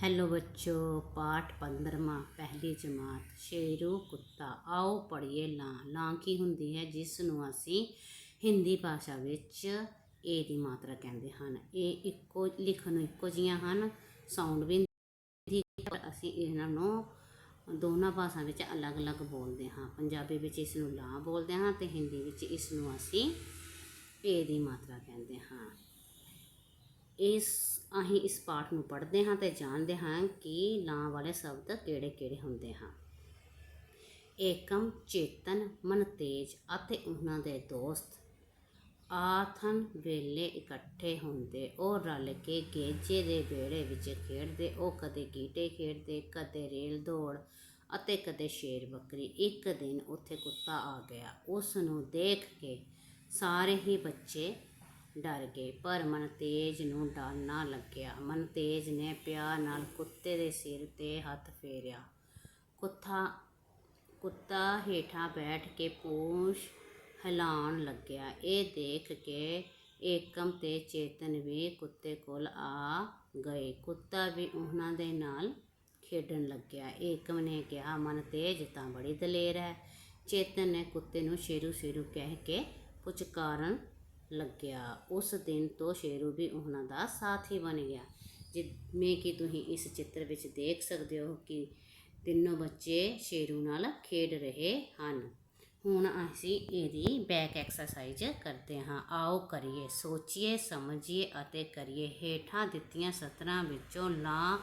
Hello बच्चों पाठ 15ਵਾਂ ਪਹਿਲੀ ਜਮਾਤ ਸ਼ੇਰੂ ਕੁੱਤਾ ਆਓ ਪੜ੍ਹੀਏ ਲਾਂ ਲਾਂ ਕੀ ਹੁੰਦੀ ਹੈ ਜਿਸ ਨੂੰ ਅਸੀਂ ਹਿੰਦੀ ਭਾਸ਼ਾ ਵਿੱਚ ਏ ਦੀ ਮਾਤਰਾ ਕਹਿੰਦੇ ਹਨ ਇਹ ਇੱਕੋ ਲਿਖਣ ਨੂੰ ਇੱਕੋ ਜੀਆਂ ਹਨ ਸਾਊਂਡ ਵੀ ਦੀ ਪਰ ਅਸੀਂ ਇਹਨਾਂ ਨੂੰ ਦੋਨਾਂ ਭਾਸ਼ਾ ਵਿੱਚ ਅਲੱਗ-ਅਲੱਗ ਬੋਲਦੇ ਹਾਂ ਪੰਜਾਬੀ ਵਿੱਚ ਇਸ ਨੂੰ ਲਾਂ ਬੋਲਦੇ ਹਾਂ ਤੇ ਹਿੰਦੀ ਵਿੱਚ ਇਸ ਨੂੰ ਅਸੀਂ ਏ ਦੀ ਮਾਤਰਾ ਕਹਿੰਦੇ ਹਾਂ ਇਸ ਅਸੀਂ ਇਸ ਪਾਠ ਨੂੰ ਪੜ੍ਹਦੇ ਹਾਂ ਤੇ ਜਾਣਦੇ ਹਾਂ ਕਿ ਲਾਂ ਵਾਲੇ ਸ਼ਬਦ ਕਿਹੜੇ-ਕਿਹੜੇ ਹੁੰਦੇ ਹਨ। ਏਕਮ ਚੇਤਨ ਮਨ ਤੇਜ ਅਤੇ ਉਹਨਾਂ ਦੇ ਦੋਸਤ। ਆਥਨ ਵੇਲੇ ਇਕੱਠੇ ਹੁੰਦੇ, ਉਹ ਰਲ ਕੇ ਗੇਜੇ ਦੇ ਵਿਹੜੇ ਵਿੱਚ ਖੇਡਦੇ, ਉਹ ਕਦੇ ਗੀਟੇ ਖੇਡਦੇ, ਕਦੇ ਰੇਲ ਦੌੜ ਅਤੇ ਕਦੇ ਸ਼ੇਰ ਬੱਕਰੀ। ਇੱਕ ਦਿਨ ਉੱਥੇ ਕੁੱਤਾ ਆ ਗਿਆ। ਉਸ ਨੂੰ ਦੇਖ ਕੇ ਸਾਰੇ ਹੀ ਬੱਚੇ ਡਰ ਗਏ, ਪਰ ਮਨਤੇਜ ਨੂੰ ਡਰ ਨਾ ਲੱਗਿਆ। ਮਨਤੇਜ ਨੇ ਪਿਆਰ ਨਾਲ ਕੁੱਤੇ ਦੇ ਸਿਰ ਤੇ ਹੱਥ ਫੇਰਿਆ। ਕੁੱਤਾ ਕੁੱਤਾ ਹੇਠਾਂ ਬੈਠ ਕੇ ਪੂੰਛ ਹਿਲਾਉਣ ਲੱਗਿਆ। ਇਹ ਦੇਖ ਕੇ ਏਕਮ ਤੇ ਚੇਤਨ ਵੀ ਕੁੱਤੇ ਕੋਲ ਆ ਗਏ। ਕੁੱਤਾ ਵੀ ਉਹਨਾਂ ਦੇ ਨਾਲ ਖੇਡਣ ਲੱਗਿਆ। ਏਕਮ ਨੇ ਕਿਹਾ, ਮਨ ਤੇਜ ਤਾਂ ਬੜੀ ਦਲੇਰ ਹੈ। ਚੇਤਨ ਨੇ ਕੁੱਤੇ ਨੂੰ ਸ਼ੇਰੂ ਸ਼ੇਰੂ ਕਹਿ ਕੇ ਪੁਚਕਾਰਨ ਲੱਗਿਆ। ਉਸ ਦਿਨ ਤੋਂ ਸ਼ੇਰੂ ਵੀ ਉਹਨਾਂ ਦਾ ਸਾਥੀ ਬਣ ਗਿਆ। ਜਿਵੇਂ ਕਿ ਤੁਸੀਂ ਇਸ ਚਿੱਤਰ ਵਿੱਚ ਦੇਖ ਸਕਦੇ ਹੋ ਕਿ ਤਿੰਨੋਂ ਬੱਚੇ ਸ਼ੇਰੂ ਨਾਲ ਖੇਡ ਰਹੇ ਹਨ। ਹੁਣ ਅਸੀਂ ਇਹਦੀ ਬੈਕ ਐਕਸਰਸਾਈਜ਼ ਕਰਦੇ ਹਾਂ। ਆਓ ਕਰੀਏ, ਸੋਚੀਏ, ਸਮਝੀਏ ਅਤੇ ਕਰੀਏ। ਹੇਠਾਂ ਦਿੱਤੀਆਂ ਸਤਰਾਂ ਵਿੱਚੋਂ ਲਾ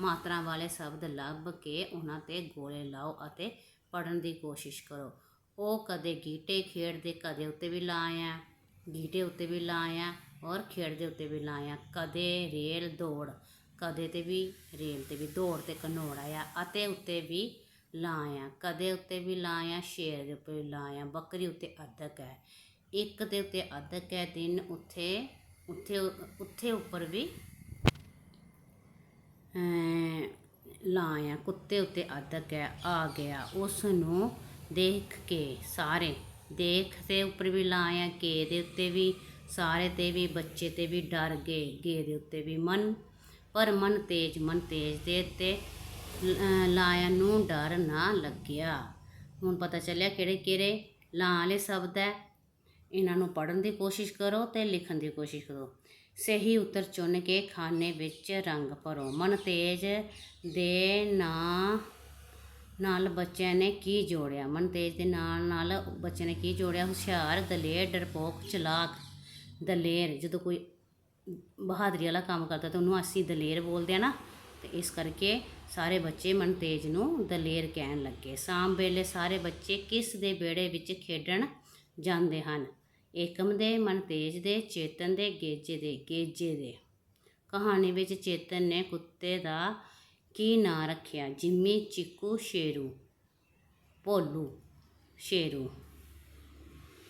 ਮਾਤਰਾ ਵਾਲੇ ਸ਼ਬਦ ਲੱਭ ਕੇ ਉਹਨਾਂ ਤੇ ਗੋਲੇ ਲਾਓ ਅਤੇ ਪੜਨ ਦੀ ਕੋਸ਼ਿਸ਼ ਕਰੋ। ਉਹ ਕਦੇ ਗੀਟੇ ਖੇਡਦੇ, ਕਦੇ ਉੱਤੇ ਵੀ ਲਾਇਆ। ਗੀਟੇ ਉੱਤੇ ਵੀ ਲਾਇਆ ਔਰ ਖੇਡ ਦੇ ਉੱਤੇ ਵੀ ਲਾਇਆ। ਕਦੇ ਰੇਲ ਦੌੜ ਕਦੇ ਤੇ ਵੀ ਰੇਲ ਤੇ ਵੀ ਦੌੜ ਤੇ ਕਨੋੜ ਆਇਆ ਅਤੇ ਉੱਤੇ ਵੀ ਲਾਇਆ। ਕਦੇ ਉੱਤੇ ਵੀ ਲਾਇਆ ਸ਼ੇਰ ਦੇ ਉੱਤੇ ਵੀ ਲਾਇਆ ਬੱਕਰੀ ਉੱਤੇ ਅਦਕ ਹੈ। ਇੱਕ ਦੇ ਉੱਤੇ ਅਦਕ ਹੈ ਦਿਨ ਉੱਥੇ ਉੱਥੇ ਉੱਥੇ ਉੱਪਰ ਵੀ ਅਮ, ਲਾਇਆ। ਕੁੱਤੇ ਉੱਤੇ ਅਦਕ ਹੈ ਆ ਗਿਆ। ਉਸ ਨੂੰ ਦੇਖ ਕੇ ਸਾਰੇ ਦੇਖ ਤੇ ਉੱਪਰ ਵੀ ਲਾਇਆ ਕੇ ਦੇ ਉੱਤੇ ਵੀ, ਸਾਰੇ ਤੇ ਵੀ, ਬੱਚੇ ਤੇ ਵੀ ਡਰ ਗਏ ਗੇ ਦੇ ਉੱਤੇ ਵੀ। ਮਨ, ਪਰ ਮਨ ਤੇਜ ਮਨ ਤੇਜ ਦੇ ਉੱਤੇ ਲਾਇਆ ਨੂੰ ਡਰ ਨਾ ਲੱਗਿਆ। ਹੁਣ ਪਤਾ ਚੱਲਿਆ ਕਿਹੜੇ ਕਿਹੜੇ ਲਾਂ ਵਾਲੇ ਸ਼ਬਦ ਹੈ। ਇਹਨਾਂ ਨੂੰ ਪੜਨ ਦੀ ਕੋਸ਼ਿਸ਼ ਕਰੋ ਤੇ ਲਿਖਣ ਦੀ ਕੋਸ਼ਿਸ਼ ਕਰੋ। ਸਹੀ ਉੱਤਰ ਚੁਣ ਕੇ ਖਾਨੇ ਵਿੱਚ ਰੰਗ ਭਰੋ। ਮਨ ਤੇਜ ਦੇ ਨਾਂ ਨਾਲ ਬੱਚਿਆਂ ਨੇ ਕੀ ਜੋੜਿਆ? ਮਨਤੇਜ ਦੇ ਨਾਲ ਨਾਲ ਬੱਚਿਆਂ ਨੇ ਕੀ ਜੋੜਿਆ? ਹੁਸ਼ਿਆਰ, ਦਲੇਰ, ਡਰਪੋਕ, ਚਲਾਕ, ਦਲੇਰ। ਜਦੋਂ ਕੋਈ ਬਹਾਦਰੀ ਵਾਲਾ ਕੰਮ ਕਰਦਾ ਤਾਂ ਉਹਨੂੰ ਅਸੀਂ ਦਲੇਰ ਬੋਲਦੇ ਆ ਨਾ। ਤੇ ਇਸ ਕਰਕੇ ਸਾਰੇ ਬੱਚੇ ਮਨਤੇਜ ਨੂੰ ਦਲੇਰ ਕਹਿਣ ਲੱਗੇ। ਸ਼ਾਮ ਵੇਲੇ ਸਾਰੇ ਬੱਚੇ ਕਿਸ ਦੇ ਵਿਹੜੇ ਵਿੱਚ ਖੇਡਣ ਜਾਂਦੇ ਹਨ? ਏਕਮ ਦੇ, ਮਨਤੇਜ ਦੇ, ਚੇਤਨ ਦੇ, ਗੇਜੇ ਦੇ ਗੇਜੇ ਦੇ। ਕਹਾਣੀ ਵਿੱਚ ਚੇਤਨ ਨੇ ਕੁੱਤੇ ਦਾ ਕੀ ਨਾਂ ਰੱਖਿਆ? ਜਿੰਮੀ ਚਿੱਕੂ ਸ਼ੇਰੂ। ਭੋਲੂ ਸ਼ੇਰੂ।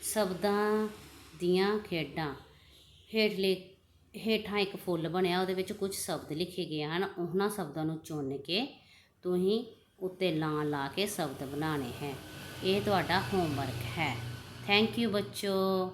ਸ਼ਬਦਾਂ ਦੀਆਂ ਖੇਡਾਂ। ਹੇਠਲੇ ਹੇਠਾਂ ਇੱਕ ਫੁੱਲ ਬਣਿਆ, ਉਹਦੇ ਵਿੱਚ ਕੁਝ ਸ਼ਬਦ ਲਿਖੇ ਗਏ ਹਨ। ਉਹਨਾਂ ਸ਼ਬਦਾਂ ਨੂੰ ਚੁਣ ਕੇ ਤੁਸੀਂ ਉੱਤੇ ਲਾਂ ਲਾ ਕੇ ਸ਼ਬਦ ਬਣਾਉਣੇ ਹੈ। ਇਹ ਤੁਹਾਡਾ ਹੋਮਵਰਕ ਹੈ। ਥੈਂਕ ਯੂ ਬੱਚੋ।